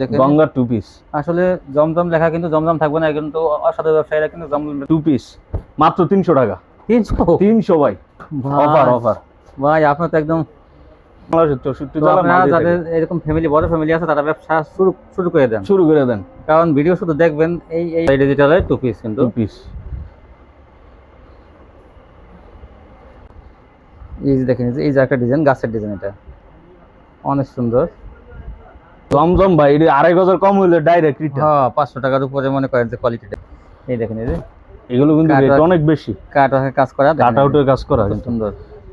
দেখেন। Ganga two piece আসলে জমজম লেখা কিন্তু জমজম থাকবে না কিন্তু অসাধু ব্যবসায়ীরা কিন্তু জমজম টু পিস মাত্র তিনশো টাকা। তিনশো? তিনশো ভাই। অফার অফার ভাই আপনার তো একদম বাংলাদেশের চৌষট্টি তো জেলা আপনারা মাল দিয়ে যাদের থাকে। এরকম ফ্যামিলি বড় ফ্যামিলি আছে তারা ব্যবসা শুরু শুরু করে দেন। শুরু করে দেন। কারণ ভিডিও শুধু দেখবেন এই এই ডিজিটালের টু পিস কিন্তু। টু পিস এই যে দেখেন এই যে একটা ডিজাইন গাছের ডিজাইন এটা। অনেক সুন্দর। জমজম ভাই এটা আড়াই গজের কম হইলে ডাইরেক্ট রিটার্ন হ্যাঁ পাঁচশো টাকার উপরে মনে করেন যে কোয়ালিটিটা এই দেখেন এই যে। এগুলো কিন্তু রেট অনেক বেশি। কাট কাজ করা কাট আউটের কাজ করা সুন্দর।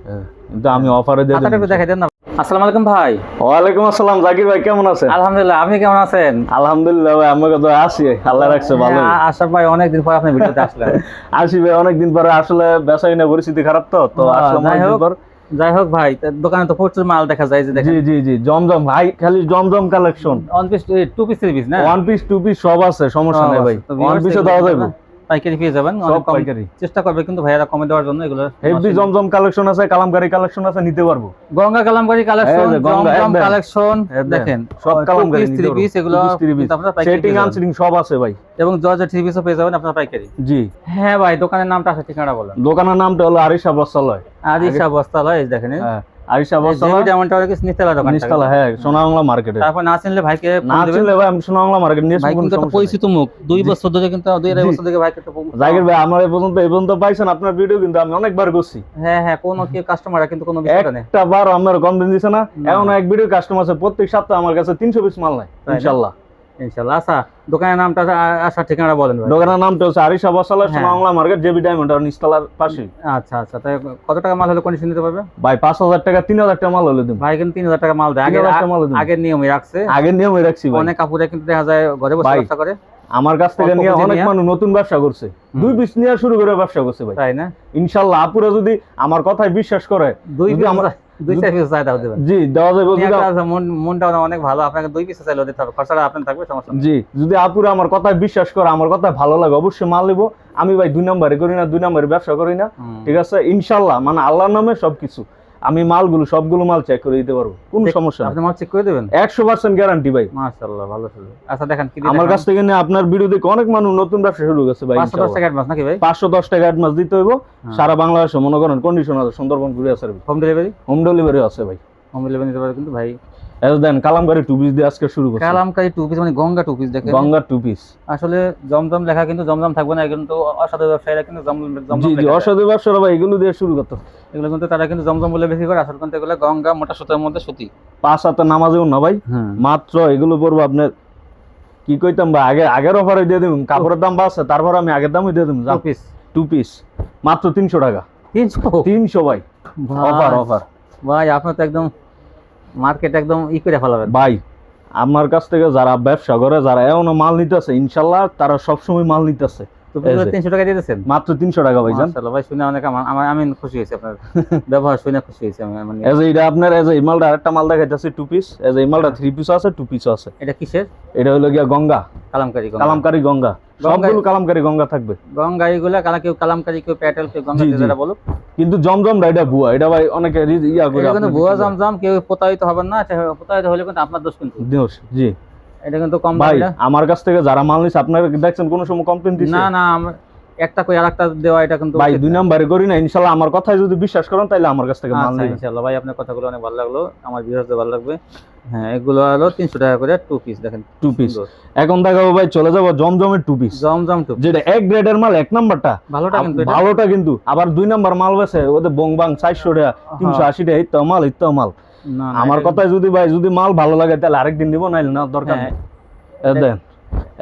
হ্যাঁ, কিন্তু আমি অফারে দিয়ে হাতাটা একটু দেব দেখাই দেন না। আসসালামু আলাইকুম ভাই। ওয়ালাইকুম আসসালাম জাকির ভাই কেমন আছেন? আলহামদুলিল্লাহ আপনি কেমন আছেন? আলহামদুলিল্লাহ ভাই আমাকে তো আসি আল্লাহ রাখছে ভালো হ্যাঁ, আশরাফ ভাই অনেকদিন পর আপনি ভিডিওতে আসলেন। আসি ভাই অনেকদিন পরে আসলে বেচাই না পরিস্থিতি খারাপ তো তো হ্যাঁ, আসলাম যাই অনেকদিন হোক, পর। যাই হোক ভাই দোকানে তো প্রচুর মাল দেখা যায় যে দেখেন। জি জি জি জমজম ভাই খালি Zamzam collection one piece two piece three piece না? ওয়ান পিস টু পিস সব আছে সমস্যা নাই ভাই। ওয়ান পিসও দেওয়া যাবে? পাইকারি পেয়ে যাবেন সব অনেক পাইকারি। চেষ্টা করবে কিন্তু ভাইয়ারা কমে দেওয়ার জন্য এগুলো হেভি জমজম কালেকশন আছে কালামকারী কালেকশন আছে নিতে পারব। গঙ্গা কালামকারী কালেকশন এই যে গঙ্গা, জমজম কালেকশন দেখেন সব কালামকারী পিস থ্রি পিস এগুলো আপনারা পাইকারি সেটিং আনসিটিং সব আছে ভাই। এবং জর্জের থ্রি পিসও পেয়ে যাবেন আপনারা পাইকারি। জি। হ্যাঁ ভাই দোকানের নামটা আছে ঠিকানা বলেন। দোকানের নামটা হলো আরিশা বস্ত্রালয়। বস্তালয় এই দেখেন। হ্যাঁ। ডায়মন্ড টাওয়ার দোকান হ্যাঁ সোনাবাংলা মার্কেটে তারপর না চিনলে ভাইকে না চিনলে ভাই আমি সোনাবাংলা মার্কেট নিয়ে ভাই কিন্তু একটা সমস্যা নেই। পরিচিত মুখ। দুই বছর ধরে কিন্তু দুই আড়াই বছর ধরে ভাইকে তো জাকির ভাই আমার এই পর্যন্ত এই পর্যন্ত পাইছেন আপনার ভিডিও কিন্তু আমি অনেকবার করছি। হ্যাঁ হ্যাঁ কোন কি কাস্টমাররা কিন্তু কোনো একটা বার কমপ্লেন দিছে না। এমন এক ভিডিও কাস্টমার আছে প্রত্যেক সপ্তাহে আমার কাছে তিনশো পিস মাল নাই না? ইনশাল্লাহ আচ্ছা দোকানের নামটা আসার ঠিকানাটা বলেন দোকানের নামটা হচ্ছে আরিশা বসালা হ্যাঁ। সোনাবাংলা মার্কেট জেবি ডায়মন্ড আর নিচতলার পাশে। আচ্ছা আচ্ছা তাই কত টাকা মাল হলে কন্ডিশন দিতে পারবে? ভাই পাঁচ হাজার টাকা তিন হাজার টাকা মাল হলে দিন ভাই কিন্তু তিন হাজার টাকা মাল দেয়। আগে মাল আগের নিয়মই রাখছে। আগের নিয়মে রাখছি অনেক কাপুরে কিন্তু দেখা যায় ঘরে বসে ব্যবসা করে। আমার কাছ থেকে নিয়ে অনেক মানুষ নতুন ব্যবসা করছে। দুই পিস নিয়ে শুরু করে ব্যবসা করছে ভাই। তাই না? ইনশাল্লাহ আপুরা যদি আমার কথায় বিশ্বাস করে দুই পিস আমরা- পিস চাই তাও দেবেন। জি দেওয়া যাবে যদি একটা অনেক ভালো আপনাকে দুই পিস চাইলেও দিতে হবে। খরচাটা আপনার থাকবে সমস্যা জি যদি আপুরা আমার বিশ্বাস করে আমার কথা ভালো লাগে অবশ্যই মাল নিবো। আমি ভাই দুই নম্বরে করি না দুই নম্বরে ব্যবসা করি না। ঠিক আছে? ইনশাল্লাহ মানে আল্লাহর নামে সবকিছু। আমি মালগুলো সবগুলো মাল চেক করে দিতে পারব। কোনো সমস্যা আপনি মাল চেক করে দেবেন? একশো পার্সেন্ট গ্যারান্টি ভাই। মাশাআল্লাহ ভালো ছিল আচ্ছা দেখেন কি আমার কাছ থেকে আপনার বিরুদ্ধে অনেক মানুষ নতুন ব্যবসা শুরু করছে ভাই পাঁচশো দশ টাকা অ্যাডভান্স নাকি ভাই? পাঁচশো দশ টাকা অ্যাডভান্স দিতে হইব। হ্যাঁ। সারা বাংলাদেশে মনে করেন কন্ডিশন আছে সুন্দরবন ঘুরে আসার। হোম ডেলিভারি হোম ডেলিভারি আছে ভাই। হোম ডেলিভারি নিতে পারে কিন্তু ভাই। এই দেন কালামকারি টু পিস দিয়ে আজকে শুরু করছে। কালামকারী টু পিস মানে গঙ্গা টু পিস দেখেন। গঙ্গার টু পিস আসলে জমজম লেখা কিন্তু জমজম থাকবে না কিন্তু অসাধু ব্যবসায়ীরা কিন্তু জমজম জমজম জি জি অসাধু ব্যবসারা ভাই এগুলো দিয়ে শুরু করতো। এগুলো কিন্তু তারা কিন্তু জমজম বলে বেশি করে আসলে কিন্তু এগুলো গঙ্গা মোটা সুতার মধ্যে সুতি। পাঁচ হাতে নামাজেও না ভাই? হ্যাঁ। মাত্র এগুলো পড়ব আপনার কি কইতাম ভাই আগে আগের অফারে দিয়ে দিন কাপড়ের দাম বাড়ছে তারপর আমি আগের দামই দিয়ে দিন টু পিস টু পিস মাত্র তিনশো টাকা। তিনশো? তিনশো ভাই। অফার অফার ভাই আপনার তো একদম মার্কেট একদম ই করে ফেলাবেন। ভাই আমার কাছ থেকে যারা ব্যবসা করে যারা এমন মাল নিতেছে ইনশাল্লাহ তারা সবসময় মাল নিতেছে। তিনশো টাকা দিয়েছেন? মাত্র তিনশো টাকা ভাই জান। ভাই শুনে অনেক আমার আমি খুশি হয়েছি আপনার ব্যবহার শুনে খুশি হয়েছি মানে এজ এটা আপনার এজ এই মালটা আরেকটা মাল দেখাইতেছে টু পিস এজ এই মালটা থ্রি পিস আছে টু পিস আছে। এটা কিসের? এটা হলো গিয়া গঙ্গা। কালামকারী গঙ্গা। কালামকারী গঙ্গা। সবগুলো কালামকারী গঙ্গা থাকবে। গঙ্গা এগুলা কালা কেউ কালামকারী কেউ প্যাটেল কেউ গঙ্গা। যেটা বলুক। কিন্তু জমজমটা এটা ভুয়া এটা ভাই অনেকে ইয়া করে কিন্তু ভুয়া জমজম কেউ প্রতারিত হবেন না প্রতারিত হলে কিন্তু আপনার দোষ কিন্তু। দোষ, জি। এটা কিন্তু কম ভাই আমার কাছ থেকে যারা মাল নিছে আপনারা দেখছেন কোনো সময় কমপ্লেন দিচ্ছে না না একটা কই আরেকটা দেওয়া এটা কিন্তু ভাই দুই। নাম্বারে করি না ইনশাল্লাহ আমার কথায় যদি বিশ্বাস করেন তাহলে আমার কাছ থেকে মাল আচ্ছা নিবেন। ইনশাআল্লাহ ভাই আপনার কথাগুলো অনেক ভালো লাগল। আমার ভিউয়ারদের ভালো লাগবে। হ্যাঁ এগুলো হলো তিনশো টাকা করে টু পিস দেখেন টু পিস এখন দেখাবো ভাই চলে যাব জমজমের টু পিস জমজম টু যেটা এক গ্রেডের মাল এক নাম্বারটা। ভালোটা কিন্তু ভালোটা কিন্তু। আবার দুই নাম্বার মাল বেছে ওদের বং বাং চারশো টাকা তিনশো আশি টাকা ইত্যাও মাল মাল। আমার কথায় যদি ভাই যদি মাল ভালো লাগে তাহলে আরেকদিন নিবো নাইলে না দরকার হ্যাঁ, নেই। এ দেন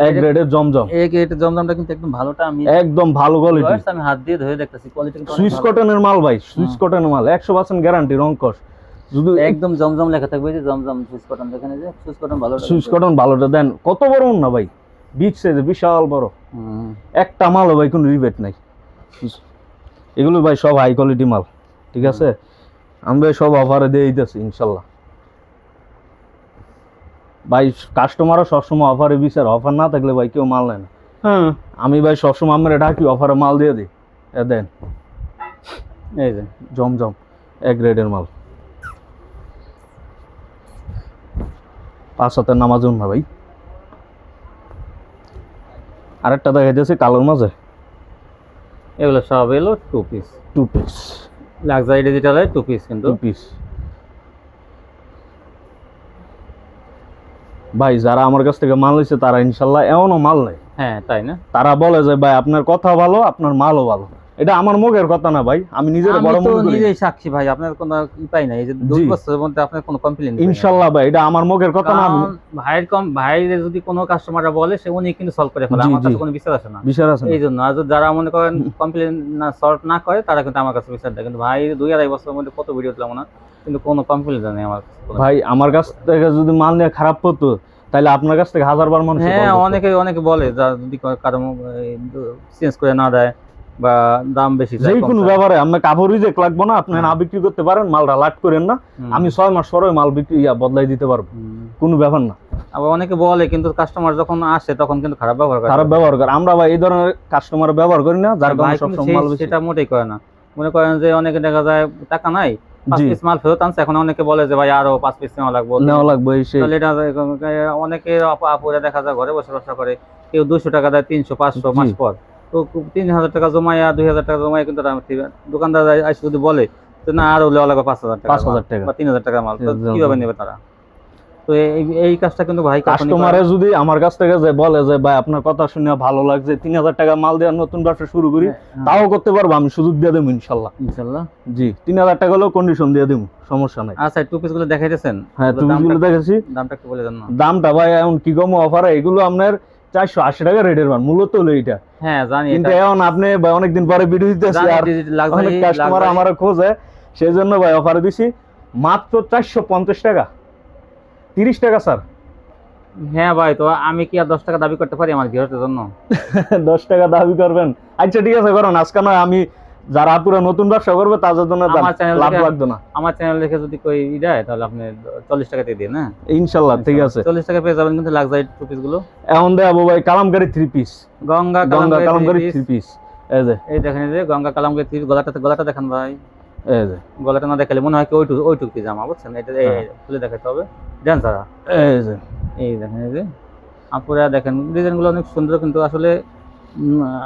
এক গ্রেডের জমজম। এই এটা জমজমটা কিন্তু একদম ভালোটা আমি একদম ভালো কোয়ালিটি আমি হাত দিয়ে ধরে দেখতেছি কোয়ালিটি সুইচ কটনের মাল ভাই সুইচ কটনের মাল একশো পার্সেন্ট গ্যারান্টি রংকশ শুধু একদম জমজম লেখা থাকবে যে জমজম সুইচ কটন দেখেন যে সুইচ কটন ভালো সুইচ কটন ভালোটা দেন। কত বড় না ভাই? বিগ সাইজ বিশাল বড়। একটা মালও ভাই কোনো রিবেট নাই। এগুলো ভাই সব হাই কোয়ালিটি মাল ঠিক আছে? আমি ভাই সব অফারে দিয়ে দিতেছি ইনশাল্লাহ। ভাই কাস্টমারও সবসময় অফারে বিচার অফার না থাকলে ভাই কেউ মাল নেয় না। হ্যাঁ। আমি ভাই সবসময় আমরা ডাকি অফারে মাল দিয়ে দিই। দেন। এই যে জমজম এক গ্রেডের মাল। পাঁচ হাতের নামাজ না ভাই। আরেকটা দেখা যাচ্ছে কালোর মাঝে। এগুলো সব এলো two piece two piece luxury digital two piece কিন্তু। টু পিস ভাই যারা আমার কাছ থেকে মাল নিচ্ছে তারা ইনশাল্লাহ এমনও মাল নেই হ্যাঁ তাই না? তারা বলে যে ভাই আপনার কথা ভালো আপনার মালও ভালো। এটা আমার মুখের কথা না ভাই আমি নিজের বড় মনে করি। নিজেই সাক্ষী ভাই আপনার কোনো ই পাই না এই যে দুই বছরের মধ্যে আপনার কোনো কমপ্লেন ইনশাল্লাহ ভাই এটা আমার মুখের কথা না আমি ভাইয়ের কম ভাইয়ের যদি কোনো কাস্টমাররা বলে সে উনি কিন্তু সলভ করে ফেলে আমার কাছে কোনো বিচার আসে না। বিচার আছে না? এই জন্য আর যারা মনে করেন কমপ্লেন না সলভ না করে তারা কিন্তু আমার কাছে বিচার দেয় কিন্তু ভাই দুই আড়াই বছরের মধ্যে কত ভিডিও দিলাম না কিন্তু কোনো কমপ্লেন নেই আমার ভাই আমার কাছ থেকে যদি মাল নিয়ে খারাপ হতো তাহলে আপনার কাছ থেকে হাজার বার মানুষ হ্যাঁ অনেকে অনেকে বলে যদি কারও চেঞ্জ করে না দেয় বা দাম বেশি যে কোনো ব্যাপারে আপনার কাপড় রিজেক্ট লাগবো না আপনি না বিক্রি করতে পারেন মালটা লাট করেন না। আমি ছয় মাস পরে মাল বিক্রি বদলাই দিতে পারব। কোনো ব্যাপার না। আবার অনেকে বলে কিন্তু কাস্টমার যখন আসে তখন কিন্তু খারাপ ব্যবহার করে। খারাপ ব্যবহার করে। আমরা ভাই এই ধরনের কাস্টমার ব্যবহার করি না যার কারণে সবসময় মাল সেটা মোটেই করে না। মনে করেন যে অনেকে দেখা যায় টাকা নাই পাঁচ পিস মাল ফেরত আনছে এখন অনেকে বলে যে ভাই আরও পাঁচ পিস নেওয়া লাগবে। নেওয়া লাগবে তাহলে এটা অনেকে আপুরা দেখা যায় ঘরে বসে ব্যবসা করে কেউ দুশো টাকা দেয় তিনশো পাঁচশো মাস পর। তিন হাজার টাকা জমাইয়া দুই হাজার টাকা জমাইয়া কিন্তু দোকানদার এসে যদি বলে না আরও লেওয়া লাগবে পাঁচ হাজার টাকা পাঁচ হাজার টাকা। বা তিন হাজার টাকা মাল কীভাবে নেবে তারা? তো এই এই কাজটা কিন্তু ভাই কাস্টমারে যদি আমার কাছ থেকে যে বলে যে ভাই আপনার কথা শুনে ভালো লাগছে তিন হাজার টাকা মাল দেওয়ার নতুন ব্যবসা শুরু করি হ্যাঁ, তাও করতে পারব আমি সুযোগ দিয়ে দেবো ইনশাল্লাহ। ইনশাল্লাহ। জি তিন হাজার টাকা হলেও কন্ডিশন দিয়ে দেবো সমস্যা নাই। আচ্ছা টু পিসগুলো দেখাইতেছেন? হ্যাঁ তুমি দামটা- দেখেছি দামটা একটু বলে দেন না। দামটা ভাই এখন কি কম অফার এগুলো আপনার চারশো আশি টাকা রেটের মান মূলত হলো এটা হ্যাঁ জানি কিন্তু এখন আপনি অনেকদিন পরে ভিডিও দিতে অনেক কাস্টমার আমার খোঁজে। সেই জন্য ভাই অফার দিছি মাত্র চারশো পঞ্চাশ টাকা। তিরিশ টাকা স্যার হ্যাঁ ভাই তো আমি কি আর দশ টাকা দাবি করতে পারি আমার ভিউয়ারদের জন্য? দশ টাকা দাবি করবেন। আচ্ছা ঠিক আছে করুন। আজকে নয় আমি যারা পুরো নতুন ব্যবসা করবে তাদের জন্য আমার চ্যানেল লাভ লাগবে না। আমার চ্যানেল দেখে যদি কই ই দেয় তাহলে আপনি চল্লিশ টাকা দিয়ে দিন হ্যাঁ? ইনশাল্লাহ ঠিক আছে। চল্লিশ টাকা পেয়ে যাবেন কিন্তু লাক্সারি টু পিসগুলো। এখন দেখাবো ভাই kalamkari three piece Ganga Ganga kalamkari three piece এই যে। এই দেখেন এই যে গঙ্গা কালামকারী piece, গলাটা গলাটা দেখেন ভাই। এই যে। গলাটা না দেখালে মনে হয় কি ওইটুকু ওইটুকু কি জামা বুঝছেন? এটা এই হ্যাঁ। খুলে দেখাতে হবে। দেন সারা এই যে। এই দেখেন এই যে। আপুরা দেখেন ডিজাইনগুলো অনেক সুন্দর কিন্তু আসলে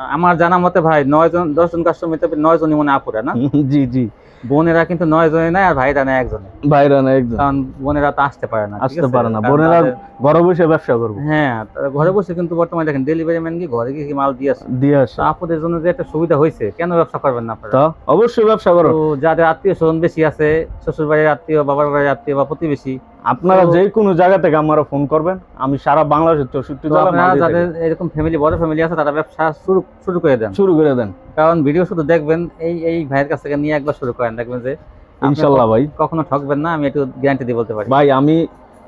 আমার জানা মতে ভাই নয় জন দশ জন কাস্টমার নয় জনই মনে আপুরা, না? জি জি। বোনেরা কিন্তু নয় জনে নাই আর ভাইরা নেয় একজনে। বাইরে না একদম কারণ বোনেরা তো আসতে পারে না আসতে পারে না। বোনেরা ঘরে বসে ব্যবসা করব। হ্যাঁ ঘরে বসে কিন্তু বর্তমানে দেখেন ডেলিভারি ম্যান গিয়ে ঘরে গিয়ে কি মাল দিয়ে আসে? দিয়ে আসে। তো আপুদের জন্য যে একটা সুবিধা হয়েছে কেন ব্যবসা করবেন না আপনারা? তা অবশ্যই ব্যবসা করো। তো যাদের আত্মীয় স্বজন বেশি আছে শ্বশুর বাড়ির আত্মীয় বাবার বাড়ির আত্মীয় বা প্রতিবেশী আপনারা যে কোনো জায়গা থেকে আমার ফোন করবেন। আমি সারা বাংলাদেশের চৌষট্টি জেলা যাদের এরকম ফ্যামিলি বড় ফ্যামিলি আছে তারা ব্যবসা শুরু শুরু করে দেন। শুরু করে দেন। কারণ ভিডিও শুধু দেখবেন এই এই ভাইয়ের কাছ থেকে নিয়ে একবার শুরু করেন দেখবেন যে ইনশাল্লাহ ভাই। কখনো ঠকবেন না আমি একটু গ্যারান্টি দিয়ে বলতে পারি। ভাই আমি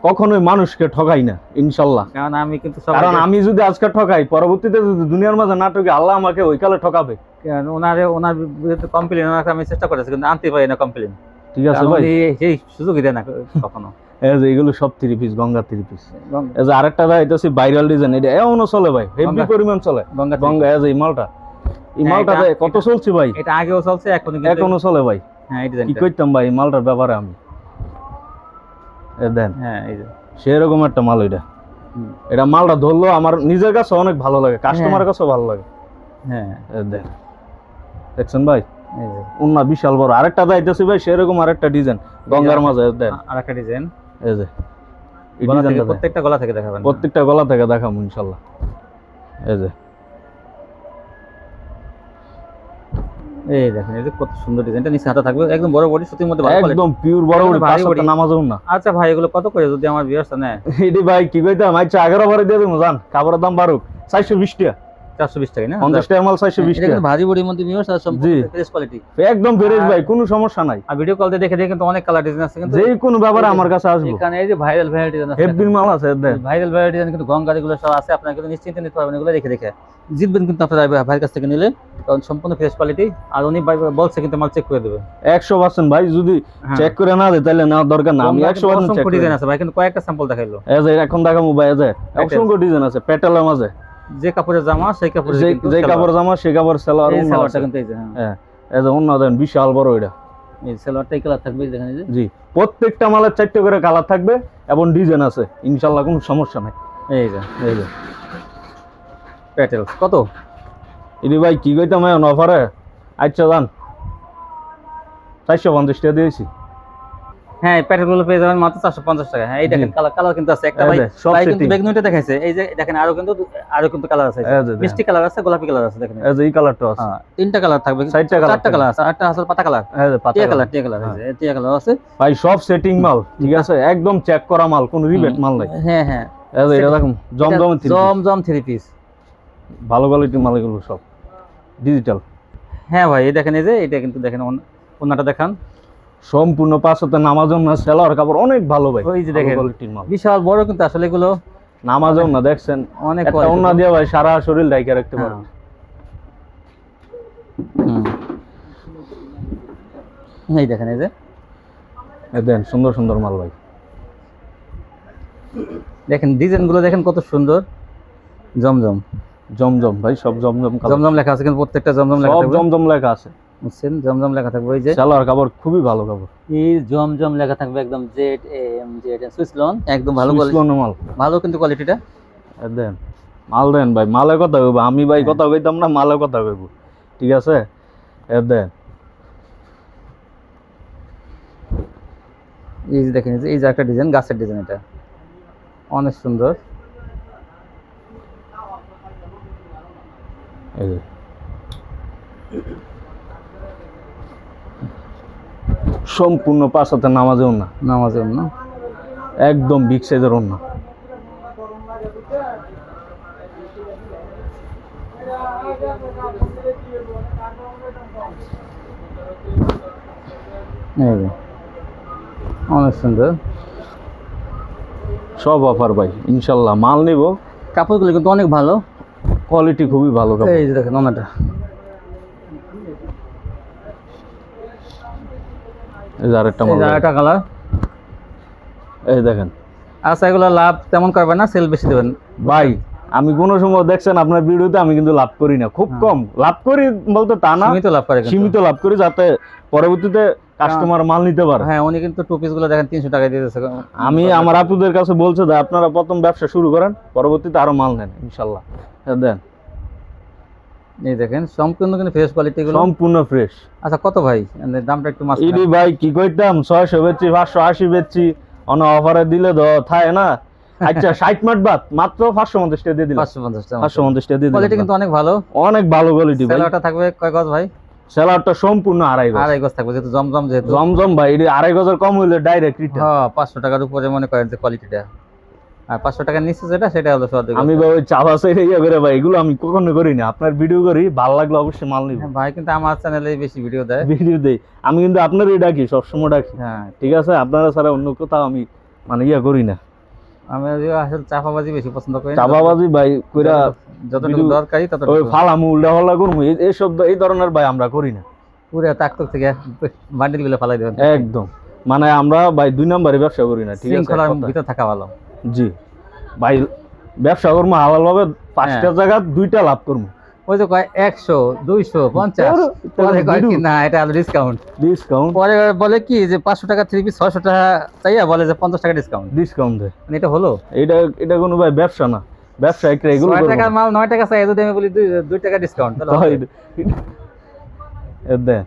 কখনোই মানুষকে ঠকাই না ইনশাল্লাহ। কারণ আমি কিন্তু কারণ আমি যদি আজকে ঠকাই পরবর্তীতে যদি দুনিয়ার মাঝে না ঠকে আল্লাহ আমাকে ওই কালে ঠকাবে ওনারে ওনার বিরুদ্ধে কমপ্লেন ওনাকে আমি চেষ্টা করেছি কিন্তু আনতে পারি না কমপ্লেন ঠিক আছে ভাই। সেই সুযোগই দেয় না কখনো। এগুলো সব three piece Ganga three piece আরেকটা ভাই এটা হচ্ছে ভাইরাল ডিজাইন এটা এমনও চলে ভাই হেভি পরিমাণ চলে। গঙ্গা গঙ্গা যে এই মালটা। এই হ্যাঁ, মালটাতে কত চলছে ভাই? এটা আগেও চলছে এখনও কিন্তু এখনও চলে ভাই। হ্যাঁ এই কি করতাম ভাই মালটার ব্যাপারে আমি। দেন। হ্যাঁ এই যে। সেরকম একটা মাল এটা। এটা মালটা ধরলো আমার নিজের কাছে অনেক ভালো লাগে কাস্টমারের কাছেও ভালো লাগে। হ্যাঁ। দেন। দেখছেন ভাই? উন্না বিশাল বড়। আরেকটা যাইতেছি ভাই সেরকম আরেকটা ডিজাইন গঙ্গার মাঝে দেন। আর একটা ডিজাইন এই যে। প্রত্যেকটা গলা থেকে দেখাবেন। প্রত্যেকটা গলা থেকে দেখাম ইনশাল্লাহ। এই যে। এই দেখেন এই যে কত সুন্দর ডিজাইনটা নিচে হাতে থাকবে। একদম বড় বডি সুতির মধ্যে একদম পিওর বড় বডি ভারী বডি। নামাজও না। আচ্ছা ভাই এগুলো কত করে যদি আমার ভিউয়ার্স নেয়? এটি ভাই কি কইতাম? আচ্ছা 11 ভরে দিয়ে দেবো জান। কাপড়ের দাম বাড়ুক। চারশো বিশ টাকা। চারশো বিশ টাকা না? পঞ্চাশ টাকা মাল চারশো বিশ এটা টাকা। কিন্তু বডির মধ্যে ভিউয়ার্স আর সম্পূর্ণ ফ্রেশ কোয়ালিটি একদম ফ্রেশ ভাই কোনো সমস্যা নাই। আর ভিডিও দেখে দেখে কিন্তু অনেক কালার ডিজাইন আছে কিন্তু যে কোনো ব্যাপারে আমার কাছে আসব। এখানে এই যে ভাইরাল ভাইরাল ডিজাইন আছে হেভি মাল আছে ভাইরাল ভাইরাল ডিজাইন কিন্তু গঙ্গার এগুলো সব আছে আপনারা কিন্তু নিশ্চিন্তে নিতে পারবেন এগুলো দেখে দেখে। জিতবেন কিন্তু আপনারা ভাইয়ের কাছ থেকে নিলে কারণ সম্পূর্ণ ফ্রেশ কোয়ালিটি আর উনি বলছে কিন্তু মাল চেক করে দেবে। একশো পার্সেন্ট ভাই যদি হ্যাঁ। চেক করে না দেয় তাহলে নেওয়ার দরকার না। আমি ডিজাইন আছে ভাই কিন্তু কয়েকটা স্যাম্পল দেখাইলো। এই যে এখন দেখাবো ভাই এই যে অসংখ্য ডিজাইন আছে পেটেলের মাঝে। যে কাপড়ের জামা সেই কাপড়ের যে কাপড় জামা সে কাপড় কিন্তু এই যে হ্যাঁ। হ্যাঁ এই যে অন্য দেন বিশাল বড় এটা। এই কালার থাকবে দেখেন জি প্রত্যেকটা মালের চারটে করে কালার থাকবে এবং ডিজাইন আছে। ইনশাল্লাহ কোনো সমস্যা নাই। এই যে এই যে। প্যাটেল কত? এটি ভাই কি কইতাম এখন অফারে? আচ্ছা যান। চারশো পঞ্চাশ টাকা দিয়েছি। হ্যাঁ প্যাটেলগুলো পেয়ে যাবেন মাত্র চারশো পঞ্চাশ টাকা। হ্যাঁ এই দেখেন কালার কালার কিন্তু আছে। একটা ভাই কিন্তু দেখাইছে। এই যে দেখেন আরও কিন্তু আরও কিন্তু কালার আছে। মিষ্টি কালার আছে গোলাপি কালার আছে দেখেন। এই কালারটা আছে। হ্যাঁ তিনটা কালার থাকবে। চারটা colour চারটা কালার আছে আটটা আসল পাতা কালার। পাতা কালার টিয়া কালার আছে টিয়া কালার আছে। ভাই সব সেটিং মাল ঠিক আছে? একদম চেক করা মাল কোনো রিবেট মাল নাই। হ্যাঁ হ্যাঁ। এটা দেখুন জমজম জমজম থ্রি পিস ভালো কোয়ালিটির মাল এগুলো সব। ডিজিটাল হ্যাঁ ভাই এই দেখেন এই যে এটা কিন্তু দেখেন ওন- ওনাটা দেখান। সম্পূর্ণ পাঁচশোতে নামাজন না সেলার কাপড় অনেক ভালো ভাই ওই যে দেখেন। কোয়ালিটির মাল। বিশাল বড় কিন্তু আসলে এগুলো নামাজন না দেখছেন? অনেক একটা। অন্য দিয়ে ভাই সারা শরীর ডাইকে রাখতে হ্যাঁ। পারবে। হুম। এই দেখেন এই যে। দেন সুন্দর সুন্দর মাল ভাই। দেখেন ডিজাইনগুলো দেখেন কত সুন্দর। জমজম। জমজম ভাই সব জমজম জমজম লেখা আছে কিন্তু প্রত্যেকটা জমজম লেখা সব জমজম লেখা আছে। বুঝছেন জমজম লেখা থাকবে। ওই যে সেলার কাপড় খুবই ভালো কাপড়। এই জমজম লেখা থাকবে একদম Z M Z Swiss lawn. একদম ভালো কোয়ালিটি মাল। ভালো কিন্তু কোয়ালিটিটা দেন মাল দেন ভাই মালের কথা কইব। আমি ভাই কথা কইতাম না মালের কথা কইব। ঠিক আছে? এ দেন। এই যে দেখেন এই যে এই যে একটা ডিজাইন গাছের ডিজাইন এটা। অনেক সুন্দর। এই যে। সম্পূর্ণ পাশাতে নামাজেও না। নামাজের জন্য একদম বিগ সাইজের অন্য অনেক সুন্দর। সব অফার ভাই ইনশাল্লাহ। মাল নিব। কাপড়গুলো কিন্তু অনেক ভালো। কোয়ালিটি খুবই ভালো এই দেখেন ওনাটা এই যে আরেকটা এই মাল যে ভাই। আরেকটা কালার এই দেখেন। আচ্ছা এগুলো লাভ তেমন করবেন না সেল বেশি দেবেন। ভাই আমি কোনো সময় দেখছেন আপনার ভিডিওতে আমি কিন্তু লাভ করি না। খুব হ্যাঁ। কম। লাভ করি বলতে তা না। সীমিত লাভ করে সীমিত লাভ করি যাতে পরবর্তীতে কাস্টমার মাল নিতে পারে। হ্যাঁ উনি কিন্তু টু দেখেন তিনশো টাকায় দিয়ে দিচ্ছে আমি আমার আপুদের কাছে বলছে যে আপনারা প্রথম ব্যবসা শুরু করেন পরবর্তীতে আরও মাল নেন ইনশাল্লাহ। হ্যাঁ, দেন। এই দেখেন সম্পূর্ণ কিন্তু ফ্রেশ কোয়ালিটি গুলো। সম্পূর্ণ ফ্রেশ আচ্ছা কত ভাই? দামটা একটু ইডি ভাই কি কইতাম? ছয়শো বেচছি পাঁচশো আশি বেচছি। অন অফারে দিলে তো থায় না। আচ্ছা ষাট মাঠ বাদ মাত্র পাঁচশো পঞ্চাশ টাকা দিয়ে দিলাম। পাঁচশো পঞ্চাশ টাকা পাঁচশো পঞ্চাশ টাকা দিয়ে কোয়ালিটি কিন্তু অনেক ভালো। অনেক ভালো কোয়ালিটি ভাই। সেলারটা থাকবে কয় গজ ভাই? সেলারটা সম্পূর্ণ আড়াই গজ। আড়াই গজ থাকবে যেহেতু জমজম যেহেতু। জমজম ভাই আড়াই গজের কম হইলে ডাইরেক্ট হ্যাঁ পাঁচশো টাকার উপরে মনে করেন যে কোয়ালিটিটা আর পাঁচশো টাকার নিচে যেটা সেটা হলো আমি ভাই ওই চাপা ইয়ে করে ভাই এগুলো আমি কখনো করি না আপনার ভিডিও করি ভালো লাগলে অবশ্যই মাল নিব। ভাই কিন্তু আমার চ্যানেলে বেশি ভিডিও দেয়। ভিডিও দেই। আমি কিন্তু আপনারই ডাকি সবসময় ডাকি। হ্যাঁ। ঠিক আছে? আপনারা ছাড়া অন্য কোথাও আমি মানে ইয়ে করি না। আমি আসলে চাপাবাজি বেশি পছন্দ করি চাপাবাজি ভাই কইরা যতটুকু ওই ফালামু উল্টা হল্লা করব এই- এইসব এই ধরনের ভাই আমরা করি না। পুরো তাকতক থেকে বান্ডিলগুলো ফালাই দেবেন। একদম। মানে আমরা ভাই দুই নম্বরে ব্যবসা করি না ঠিক আছে? শৃঙ্খলার এক থাকা ভালো। জি। ভাই ব্যবসা করব হালাল ভাবে পাঁচটা হ্যাঁ। জায়গা দুইটা লাভ করব ওই যে কয় একশো দুইশো পঞ্চাশ। পরে কয় কি? না এটা ডিসকাউন্ট ডিসকাউন্ট পরে বলে কি যে পাঁচশো টাকা থ্রি পিস ছয়শো টাকা চাইয়া বলে যে পঞ্চাশ টাকা ডিসকাউন্ট ডিসকাউন্ট দেয় মানে এটা হলো? এটা এটা কোনো ভাই ব্যবসা না। ব্যবসা একটা এগুলো করব টাকার মাল নয় টাকা চাই যদি আমি বলি দুই দুই টাকা ডিসকাউন্ট তাহলে দেন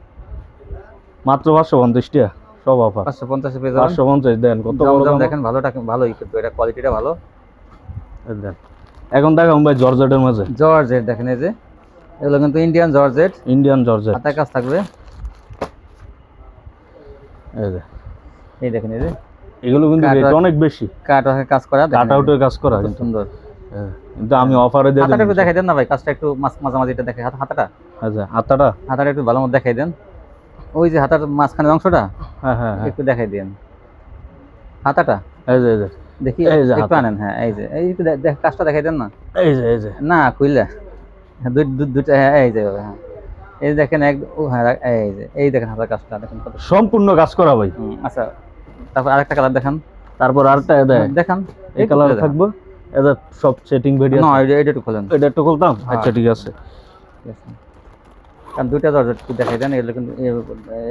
মাত্র পাঁচশো পঞ্চাশ টাকা। সব অফার পাঁচশো পঞ্চাশে পেয়ে যাবেন। পাঁচশো পঞ্চাশ দেন কত জমজম দেখেন ভালো টাকা ভালোই কিন্তু এটা কোয়ালিটিটা ভালো। দেন। এখন দেখাম ভাই জর্জেটের মাঝে। জর্জেট দেখেন এই যে। এগুলো কিন্তু ইন্ডিয়ান জর্জেট। Indian georgette. হাতার কাজ থাকবে। এই যে। এই দেখেন এই যে। এগুলো কিন্তু রেট অনেক বেশি। কাট কাজ করা কাট আউটের কাজ করা। সুন্দর। হ্যাঁ, কিন্তু আমি অফারে দিয়ে হাতাটা একটু দেখাই দেন না ভাই কাজটা একটু মাঝ- মাঝামাঝি এটা দেখে হাত- হাতাটা? আচ্ছা হাতাটা? হাতাটা একটু ভালো মতো দেখাই দেন। ওই যে হাতার মাঝখানের অংশটা? হ্যাঁ হ্যাঁ হ্যাঁ। একটু দেখাই দেন হাতাটা? এই যে দেখি এই যে একটু আনেন হ্যাঁ এই যে। এই একটু দেখ- কাজটা দেখাই দেন না? এই যে এই যে। না খুললে। হ্যাঁ, দুই দু- দুইটা হ্যাঁ এই যে হ্যাঁ। এই দেখেন এক ও হ্যাঁ এই যে এই দেখেন হাতার কাজটা দেখেন সম্পূর্ণ কাজ করা ভাই। আচ্ছা তারপর আরেকটা কালার দেখান। তারপর আরেকটা দেখান। এই কালার থাকবে। এটা সব সেটিং ভিডিও না এটা একটু খোলেন। এটা একটু খুলতাম? হ্যাঁ। আচ্ছা ঠিক আছে। ঠিক আছে। কারণ দুইটা দরজা একটু দেখাই দেন এগুলো কিন্তু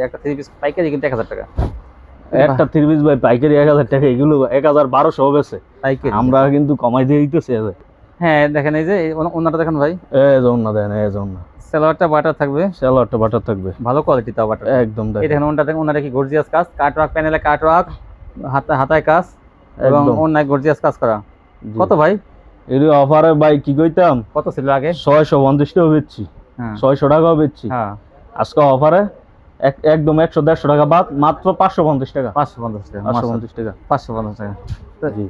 একটা থ্রি পিস পাইকারি কিন্তু এক হাজার টাকা। একটা থ্রি পিস ভাই পাইকারি এক হাজার টাকা এগুলো এক হাজার বারোশো বেছে পাইকারি। আমরা কিন্তু কমাই দিয়ে দিতেছি হ্যাঁ দেখেন এই যে এই ওনা- ওনাটা দেখেন ভাই। এই যে ওন্না দেন এই যে ওন্না সালোয়ারটা বাটার থাকবে। স্যালোয়ারটা বাটার থাকবে। ভালো কোয়ালিটি তাও বাটার একদম দেখেন। দেখেন ওনাটা দেখেন ওনারা কি গর্জিয়াস কাজ। কাট ওয়ার্ক প্যানেলে কাট ওয়ার্ক হাতা হাতায় কাজ এবং অন্যায় গর্জিয়াস কাজ করা। কত ভাই? এর অফারে ভাই কি কইতাম? কত ছিল আগে? ছয়শো পঞ্চাশ টাকা বেচছি। ছয়শো টাকাও বেচছি। হ্যাঁ। আজকে অফারে একদম একশো দেড়শো টাকা বাদ মাত্র পাঁচশো পঞ্চাশ টাকা। পাঁচশো পঞ্চাশ টাকা পাঁচশো পঞ্চাশ টাকা। পাঁচশো পঞ্চাশ টাকা। জি।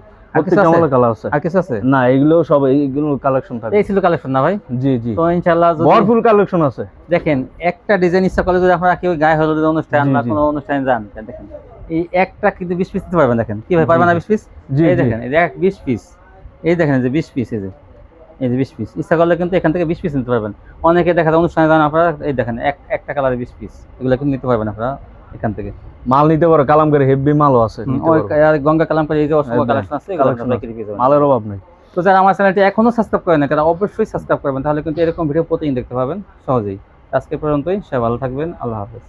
দেখেন একটা ডিজাইন ইচ্ছা করলে যদি আপনারা কেউ গায়ে হলুদের অনুষ্ঠান জি, বা কোনো অনুষ্ঠানে যান দেখেন। এই একটা কিন্তু বিশ পিস দিতে পারবেন দেখেন। কি ভাই পারবেন না বিশ পিস এই দেখেন দেখ বিশ পিস এই দেখেন যে বিশ পিস এই যে। এই যে বিশ পিস ইচ্ছা করলে কিন্তু এখান থেকে বিশ পিস নিতে পারবেন। অনেকে দেখা যায় অনুষ্ঠানে যান আপনারা এই দেখেন এক একটা কালারে বিশ পিস এগুলো কিন্তু নিতে পারবেন আপনারা এখান থেকে। মাল নিতে পারো কালামকারি হেভি মালও আছে। আর গঙ্গা কালাম করে এই যে অসংখ্য কালেকশন আছে। মালের অভাব নেই। তো যারা আমার চ্যানেলটি এখনও সাবস্ক্রাইব করেন না তারা অবশ্যই সাবস্ক্রাইব করবেন তাহলে কিন্তু এরকম ভিডিও প্রতিদিন দেখতে পাবেন সহজেই। আজকে পর্যন্তই সবাই ভালো থাকবেন আল্লাহ হাফেজ।